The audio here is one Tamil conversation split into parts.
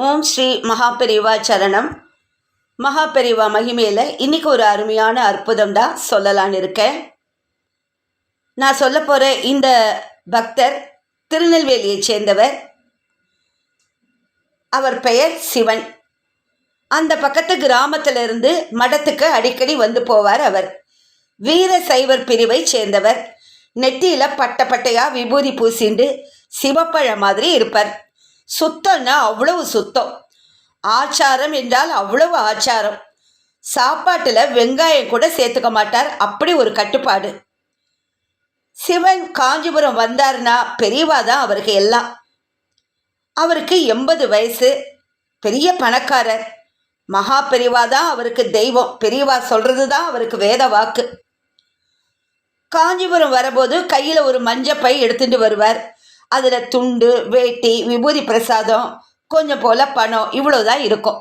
ஓம் ஸ்ரீ மகாபெரிவா சரணம். மகாபெரிவா மகிமையில் இன்னைக்கு ஒரு அருமையான அற்புதம் தான் சொல்லலான்னு இருக்கேன் நான் சொல்ல போகிற இந்த பக்தர் திருநெல்வேலியைச் சேர்ந்தவர். அவர் பெயர் சிவன். அந்த பக்கத்து கிராமத்திலிருந்து மடத்துக்கு அடிக்கடி வந்து போவார் அவர். வீர சைவர் பிரிவை சேர்ந்தவர். நெத்தியில பட்ட பட்டையா விபூதி பூசிண்டு சிவப்பழ மாதிரி இருப்பார். சுத்தம்னா அவ்வளவு சுத்தம். ஆச்சாரம் என்றால் அவ்வளவு ஆச்சாரம். சாப்பாட்டில் வெங்காயம் கூட சேர்த்துக்க மாட்டார். அப்படி ஒரு கட்டுப்பாடு. சிவன் காஞ்சிபுரம் வந்தார்னா பெரியவா தான் அவருக்கு எல்லாம். அவருக்கு எண்பது வயசு. பெரிய பணக்காரர். மகா பெரியவா தான் அவருக்கு தெய்வம். பெரியவா சொல்றது தான் அவருக்கு வேத வாக்கு. காஞ்சிபுரம் வரும்போது கையில் ஒரு மஞ்சப்பை எடுத்துட்டு வருவார். அதில் துண்டு வேட்டி விபூதி பிரசாதம் கொஞ்சம் போல பணம் இவ்வளோதான் இருக்கும்.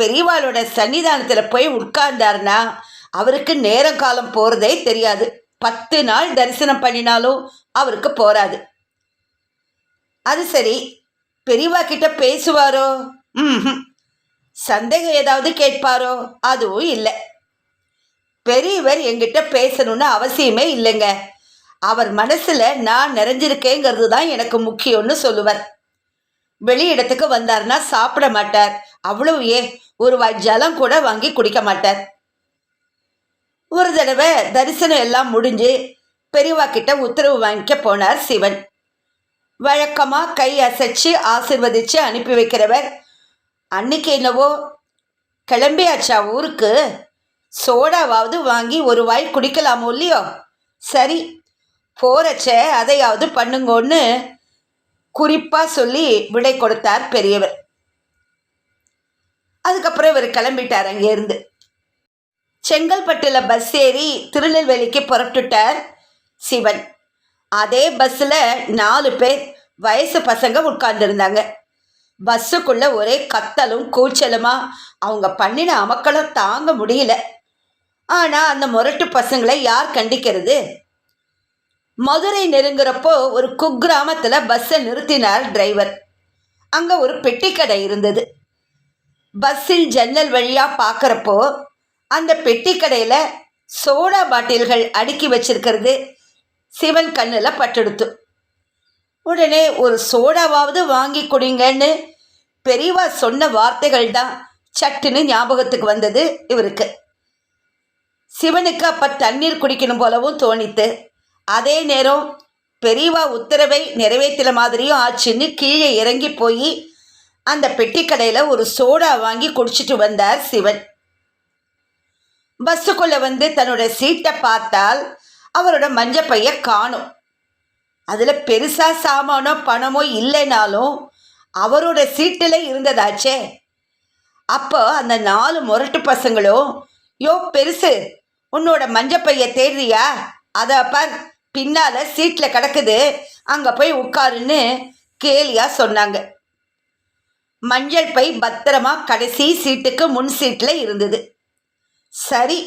பெரியவாளோட சன்னிதானத்தில் போய் உட்கார்ந்தாருன்னா அவருக்கு நேரம் காலம் போகிறதே தெரியாது. பத்து நாள் தரிசனம் பண்ணினாலும் அவருக்கு போராது அது சரி பெரியவா கிட்ட பேசுவாரோ? ம் சந்தேகம் ஏதாவது கேட்பாரோ? அதுவும் இல்லை. பெரியவர் எங்கிட்ட பேசணும்னு அவசியமே இல்லைங்க. அவர் மனசில் நான் நிறைஞ்சிருக்கேங்கிறது தான் எனக்கு முக்கியம்னு சொல்லுவார். வெளி இடத்துக்கு வந்தார்னா சாப்பிட மாட்டார். அவ்வளவு ஏ ஒரு வாய் ஜலம் கூட வாங்கி குடிக்க மாட்டார். ஒரு தடவை தரிசனம் எல்லாம் முடிஞ்சு பெரியவா கிட்ட உத்தரவு வாங்கிக்க போனார் சிவன். வழக்கமாக கை அசைச்சு ஆசிர்வதிச்சு அனுப்பி வைக்கிறவர். அன்னைக்கு என்னவோ கிளம்பியாச்சா ஊருக்கு? சோடாவாவது வாங்கி ஒரு வாய் குடிக்கலாமோ இல்லையோ? சரி போறச்ச அதையாவது பண்ணுங்கன்னு குறிப்பாக சொல்லி விடை கொடுத்தார் பெரியவர். அதுக்கப்புறம் இவர் கிளம்பிட்டார் அங்கேருந்து செங்கல்பட்டில் பஸ் ஏறி திருநெல்வேலிக்கு புறப்பட்டுட்டார் சிவன். அதே பஸ்ஸில் நாலு பேர் வயசு பசங்க உட்கார்ந்துருந்தாங்க. பஸ்ஸுக்குள்ள ஒரே கத்தலும் கூச்சலுமா அவங்க பண்ணின அமக்களும் தாங்க முடியல. ஆனால் அந்த முரட்டு பசங்களை யார் கண்டிக்கிறது? மதுரை நெருங்குறப்போ ஒரு குக்கிராமத்தில் பஸ்ஸை நிறுத்தினார் டிரைவர் அங்கே ஒரு பெட்டிக்கடை இருந்தது. பஸ்ஸில் ஜன்னல் வழியாக பார்க்குறப்போ அந்த பெட்டிக்கடையில் சோடா பாட்டில்கள் அடுக்கி வச்சிருக்கிறது சிவன் கண்ணில் பட்டெடுத்து. உடனே ஒரு சோடாவாவது வாங்கி குடிங்கன்னு பெரியவா சொன்ன வார்த்தைகள் தான் சட்டுன்னு ஞாபகத்துக்கு வந்தது இவருக்கு. சிவனுக்கு அப்போ தண்ணீர் குடிக்கணும் போலவும் தோணித்து. அதே நேரம் பெரியவா உத்தரவை நிறைவேற்றின மாதிரியும் ஆச்சுன்னு கீழே இறங்கி போய் அந்த பெட்டிக்கடையில் ஒரு சோடா வாங்கி குடிச்சிட்டு வந்தார் சிவன். பஸ்ஸுக்குள்ளே வந்து தன்னோட சீட்டை பார்த்தால் அவரோட மஞ்சப்பைய காணும். அதில் பெருசாக சாமானோ பணமோ இல்லைனாலும் அவரோட சீட்டில் இருந்ததாச்சே. அப்போ அந்த நாலு முரட்டு பசங்களும் யோ பெருசு உன்னோட மஞ்சப்பைய தேடுறியா? அதை பார். பின்னால் சீட்டில் கிடக்குது. அங்கே போய் உட்காருன்னு கேலியாக சொன்னாங்க. மஞ்சள் பை பத்திரமா கடைசி சீட்டுக்கு முன் சீட்டில் இருந்தது. சரி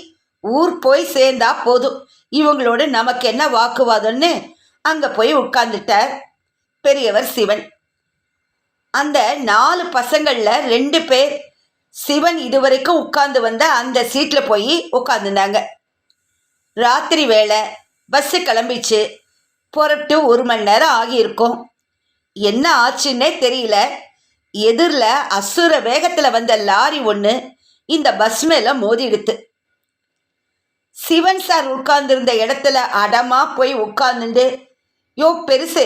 ஊர் போய் சேர்ந்தா போதும். இவங்களோட நமக்கு என்ன வாக்குவாதம்னு அங்கே போய் உட்கார்ந்துட்டார் பெரியவர் சிவன். அந்த நாலு பசங்களில் ரெண்டு பேர் சிவன் இதுவரைக்கும் உட்கார்ந்து வந்த அந்த சீட்டில் போய் உட்காந்துருந்தாங்க ராத்திரி வேளை பஸ்ஸு கிளம்பிச்சு புறப்பட்டு ஒரு மணி நேரம் ஆகியிருக்கும். என்ன ஆச்சுன்னே தெரியல. எதிரில் அசுர வேகத்தில் வந்த லாரி ஒன்று இந்த பஸ் மேலே மோதிடுத்து. சிவன் சார் உட்கார்ந்துருந்த இடத்துல அடமா போய் உட்கார்ந்துண்டு யோ பெருசு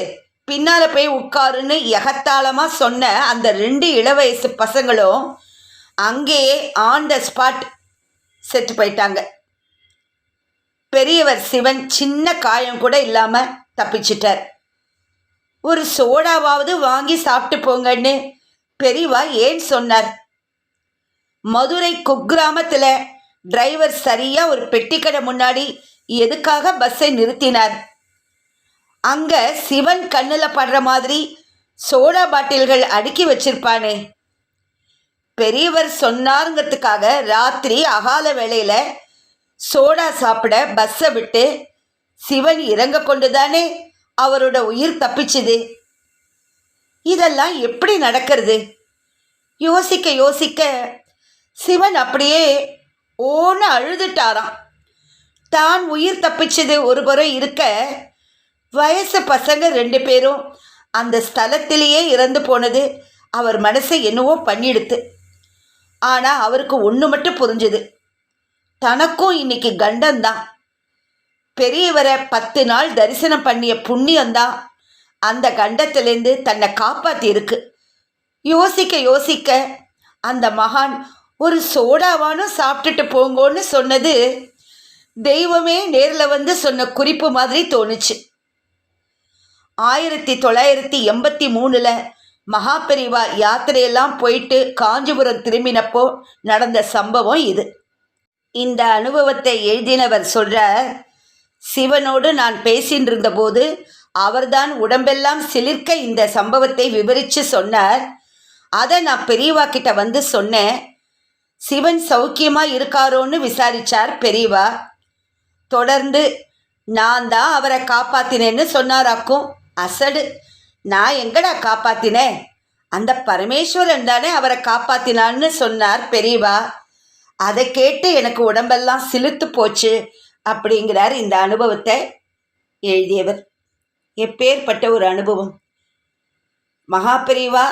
பின்னால் போய் உட்காருன்னு எகத்தாளமா சொன்ன அந்த ரெண்டு இளவயசு பசங்களும் அங்கேயே ஆன் த ஸ்பாட் செத்து போயிட்டாங்க. பெரியவர் சிவன் சின்ன காயம் கூட இல்லாம தப்பிச்சிட்டார். ஒரு சோடாவாவது வாங்கி சாப்பிட்டு போங்கன்னு பெரியவா ஏன் சொன்னார்? மதுரை குக்கிராமத்தில் டிரைவர் சரியா ஒரு பெட்டிக்கடை முன்னாடி எதுக்காக பஸ்ஸை நிறுத்தினார்? அங்க சிவன் கண்ணில் படுற மாதிரி சோடா பாட்டில்கள் அடுக்கி வச்சிருப்பானே. பெரியவர் சொன்னாருங்கிறதுக்காக ராத்திரி அகால வேளையில சோடா சாப்பிட பஸ்ஸை விட்டு சிவன் இறங்க கொண்டுதானே அவரோட உயிர் தப்பிச்சுது? இதெல்லாம் எப்படி நடக்கிறது? யோசிக்க யோசிக்க சிவன் அப்படியே ஓன அழுதுட்டாராம். தான் உயிர் தப்பிச்சது ஒரு புறம் இருக்க வயசு பசங்க ரெண்டு பேரும் அந்த ஸ்தலத்திலேயே இறந்து போனது அவர் மனசை என்னவோ பண்ணிடுத்து. ஆனால் அவருக்கு ஒன்று மட்டும் புரிஞ்சுது. தனக்கும் இன்னைக்கு கண்டந்தான். பெரியவரை பத்து நாள் தரிசனம் பண்ணிய புண்ணியந்தான் அந்த கண்டத்திலேருந்து தன்னை காப்பாற்றி இருக்கு யோசிக்க யோசிக்க அந்த மகான் ஒரு சோடாவானும் சாப்பிட்டுட்டு போங்கோன்னு சொன்னது தெய்வமே நேரில் வந்து சொன்ன குறிப்பு மாதிரி தோணுச்சு. ஆயிரத்தி தொள்ளாயிரத்தி எண்பத்தி மூணில் மகாபெரிவா யாத்திரையெல்லாம் போயிட்டு காஞ்சிபுரம் திரும்பினப்போ நடந்த சம்பவம் இது. இந்த அனுபவத்தை எழுதினவர் சொல்கிறார் சிவனோடு நான் பேசின்னு இருந்தபோது அவர்தான் உடம்பெல்லாம் சிலிர்க்க இந்த சம்பவத்தை விவரித்து சொன்னார். அதை நான் பெரியவா கிட்ட வந்து சொன்னேன். சிவன் சௌக்கியமா இருக்காரோன்னு விசாரிச்சார் பெரியவா. தொடர்ந்து நான் தான் அவரை காப்பாத்தினேன்னு சொன்னாராக்கும். அசடு. நான் எங்கடா காப்பாத்தினேன்? அந்த பரமேஸ்வரன் தானே அவரை காப்பாத்தினான்னு சொன்னார் பெரியவா. அதை கேட்டு எனக்கு உடம்பெல்லாம் சிலுத்து போச்சு அப்படிங்கிறார் இந்த அனுபவத்தை எழுதியவர். எப்பேற்பட்ட ஒரு அனுபவம். மகாபிரிவா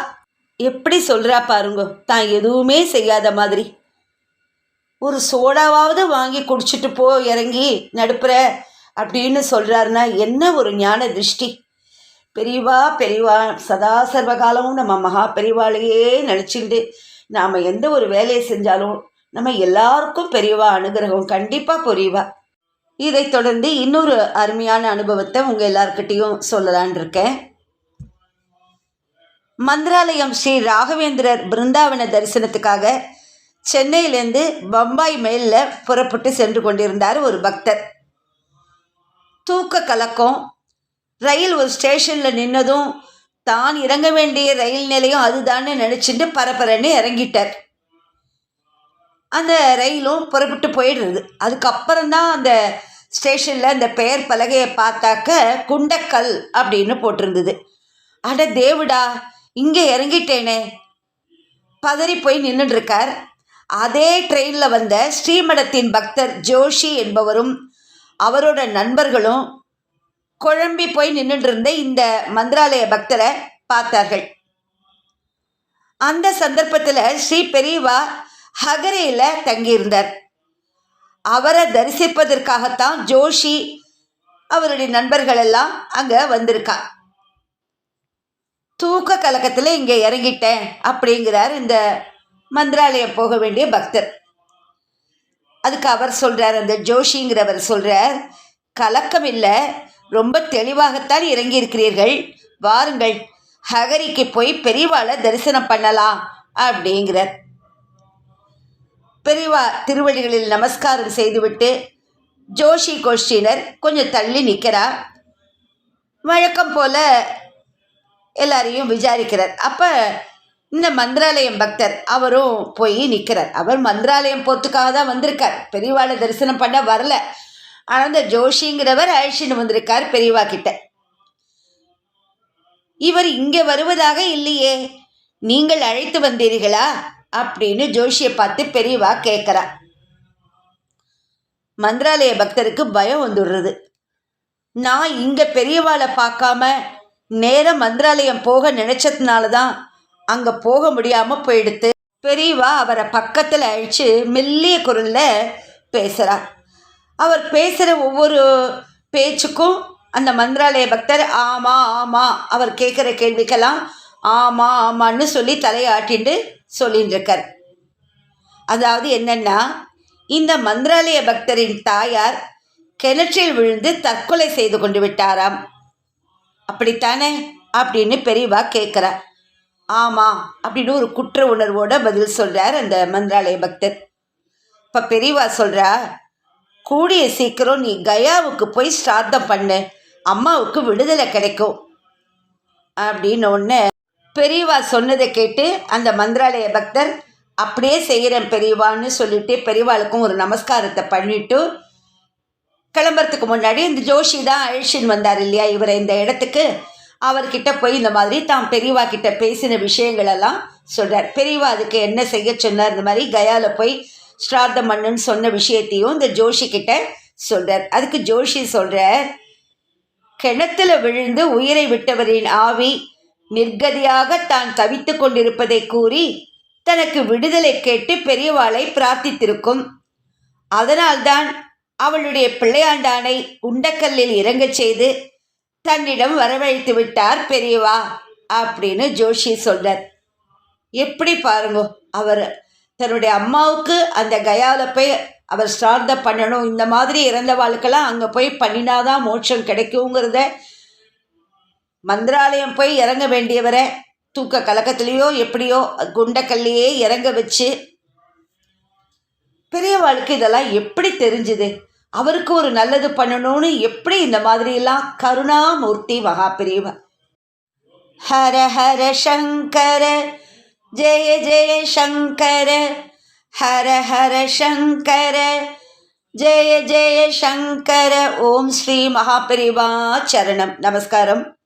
எப்படி சொல்கிறா பாருங்க தான் எதுவுமே செய்யாத மாதிரி. ஒரு சோடாவாவது வாங்கி குடிச்சிட்டு போ இறங்கி நடுப்புற அப்படின்னு சொல்கிறாருன்னா என்ன ஒரு ஞான திருஷ்டி. பெரியவா பெரியவா சதா சர்வகாலமும் நம்ம மகா பெரியவாளையே நினச்சிண்டு நாம் எந்த ஒரு வேலையை செஞ்சாலும் நம்ம எல்லாருக்கும் பெரியவா அனுகிரகம் கண்டிப்பாக புரிவா. இதைத் தொடர்ந்து இன்னொரு அருமையான அனுபவத்தை உங்கள் எல்லார்கிட்டேயும் சொல்லலான் இருக்கேன். மந்திராலயம் ஸ்ரீ ராகவேந்திரர் பிருந்தாவன தரிசனத்துக்காக சென்னையிலேருந்து பம்பாய் மேலில் புறப்பட்டு சென்று கொண்டிருந்தார் ஒரு பக்தர். தூக்க கலக்கம் ரயில் ஒரு ஸ்டேஷனில் நின்னதும் தான் இறங்க வேண்டிய ரயில் நிலையம் அதுதான்னு நினச்சிட்டு பரபரன்னு இறங்கிட்டார். அந்த ரயிலும் புறப்பட்டு போயிடுறது. அதுக்கப்புறம்தான் அந்த ஸ்டேஷனில் அந்த பெயர் பலகையை பார்த்தாக்க குண்டக்கல் அப்படின்னு போட்டிருந்தது. அட தேவுடா இங்கே இறங்கிட்டேனே. பதறி போய் நின்றுட்டுருக்கார் அதே ட்ரெயினில் வந்த ஸ்ரீமடத்தின் பக்தர் ஜோஷி என்பவரும் அவரோட நண்பர்களும் குழம்பி போய் நின்றுட்டு இருந்த இந்த மந்திராலய பக்தரை பார்த்தார்கள். அந்த சந்தர்ப்பத்தில் ஸ்ரீ பெரியவா ஹகரையில் தங்கியிருந்தார். அவரை தரிசிப்பதற்காகத்தான் ஜோஷி அவருடைய நண்பர்கள் எல்லாம் அங்கே வந்திருக்கா தூக்க கலக்கத்தில் இங்கே இறங்கிட்டேன் அப்படிங்கிறார் இந்த மந்திராலயம் போக வேண்டிய பக்தர். அதுக்கு அவர் சொல்கிறார் அந்த ஜோஷிங்கிறவர் சொல்கிறார் கலக்கம் இல்லை ரொம்ப தெளிவாகத்தான் இறங்கி இருக்கிறீர்கள் வாருங்கள் ஹகரிக்கு போய் பெரியவாளை தரிசனம் பண்ணலாம் அப்படிங்கிறார். பெரியவா திருவடிகளில் நமஸ்காரம் செய்துவிட்டு ஜோஷி கோஷ்டினர் கொஞ்சம் தள்ளி நிற்கிறார் வழக்கம் போல் எல்லாரையும் விசாரிக்கிறார். அப்போ இந்த மந்திராலயம் பக்தர் அவரும் போய் நிற்கிறார். அவர் மந்திராலயம் போகிறதுக்காக தான் வந்திருக்கார். பெரியவாளை தரிசனம் பண்ண வரல. ஆனால் இந்த ஜோஷிங்கிறவர் அழிச்சின்னு வந்திருக்கார் பெரியவா கிட்ட. இவர் இங்கே வருவதாக இல்லையே. நீங்கள் அழைத்து வந்தீர்களா? அப்படின்னு ஜோஷியை பார்த்து பெரியவா கேட்குறா. மந்திராலய பக்தருக்கு பயம் வந்துடுறது. நான் இங்கே பெரியவாளை பார்க்காம நேரம் மந்திராலயம் போக நினைச்சதுனால தான் அங்கே போக முடியாமல் போயிடுத்து. பெரியவா அவரை பக்கத்தில் அழிச்சு மெல்லிய குரலில் பேசுகிறார் அவர் பேசுகிற ஒவ்வொரு பேச்சுக்கும் அந்த மந்திராலய பக்தர் ஆமாம் ஆமாம் அவர் கேட்குற கேள்விக்கெல்லாம் ஆமாம் ஆமான்னு சொல்லி தலையாட்டிண்டு சொல்லின்றிருக்கார். அதாவது என்னென்னா இந்த மந்திராலய பக்தரின் தாயார் கிணற்றில் விழுந்து தற்கொலை செய்து கொண்டு விட்டாராம். அப்படித்தானே? அப்படின்னு பெரியவா கேட்குறா. ஆமாம் அப்படின்னு ஒரு குற்ற உணர்வோட பதில் சொல்கிறார் அந்த மந்திராலய பக்தர். இப்போ பெரியவா சொல்கிறா கூடிய சீக்கிரம் நீ கயாவுக்கு போய் ஸ்ராத்தம் பண்ணு. அம்மாவுக்கு விடுதலை கிடைக்கும். அப்படின்னு ஒன்று பெரியவா சொன்னதை கேட்டு அந்த மந்திராலய பக்தர் அப்படியே செய்கிறேன் பெரியவான்னு சொல்லிட்டு பெரியவாளுக்கும் ஒரு நமஸ்காரத்தை பண்ணிட்டு கிளம்புறதுக்கு முன்னாடி இந்த ஜோஷி தான் அழிச்சின்னு வந்தார் இல்லையா? இவரை இந்த இடத்துக்கு அவர்கிட்ட போய் இந்த மாதிரி தான் பெரியவா கிட்ட பேசின விஷயங்களெல்லாம் சொல்கிறார் பெரியவா அதுக்கு என்ன செய்ய சொன்னார்? இந்த மாதிரி கயாவில் போய் ஸ்ராத்தம் பண்ணுன்னு சொன்ன விஷயத்தையும் இந்த ஜோஷி கிட்ட சொல்கிறார் அதுக்கு ஜோஷி சொல்கிறார் கிணத்துல விழுந்து உயிரை விட்டவரின் ஆவி நிர்கதியாக தான் தவித்து கொண்டிருப்பதை கூறி தனக்கு விடுதலை கேட்டு பெரியவாளை பிரார்த்தித்திருக்கும். அதனால்தான் அவளுடைய பிள்ளையாண்டானை உண்டக்கல்லில் இறங்கச் செய்து தன்னிடம் வரவழைத்து விட்டார் பெரியவா அப்படின்னு ஜோஷி சொல்றார். எப்படி பாருங்க அவர் தன்னுடைய அம்மாவுக்கு அந்த கயாவில் போய் அவர் ஸ்ரார்த்தம் பண்ணணும் இந்த மாதிரி இறந்தவாளுக்கெல்லாம் அங்கே போய் பண்ணினாதான் மோட்சம் கிடைக்குங்கிறத மந்திராலயம் போய் இறங்க வேண்டியவரை தூக்க கலக்கத்துலேயோ எப்படியோ குண்டக்கல்லையே இறங்க வச்சு பெரியவாளுக்கு இதெல்லாம் எப்படி தெரிஞ்சுது? அவருக்கு ஒரு நல்லது பண்ணணும்னு எப்படி இந்த மாதிரியெல்லாம் கருணாமூர்த்தி மகா பெரியவா ஹர ஹர சங்கர ஜெய ஜெய சங்கர ஹர ஹர சங்கர ஜெய ஜெய சங்கர. ஓம் ஸ்ரீ மகாபெரிவா சரணம். நமஸ்காரம்.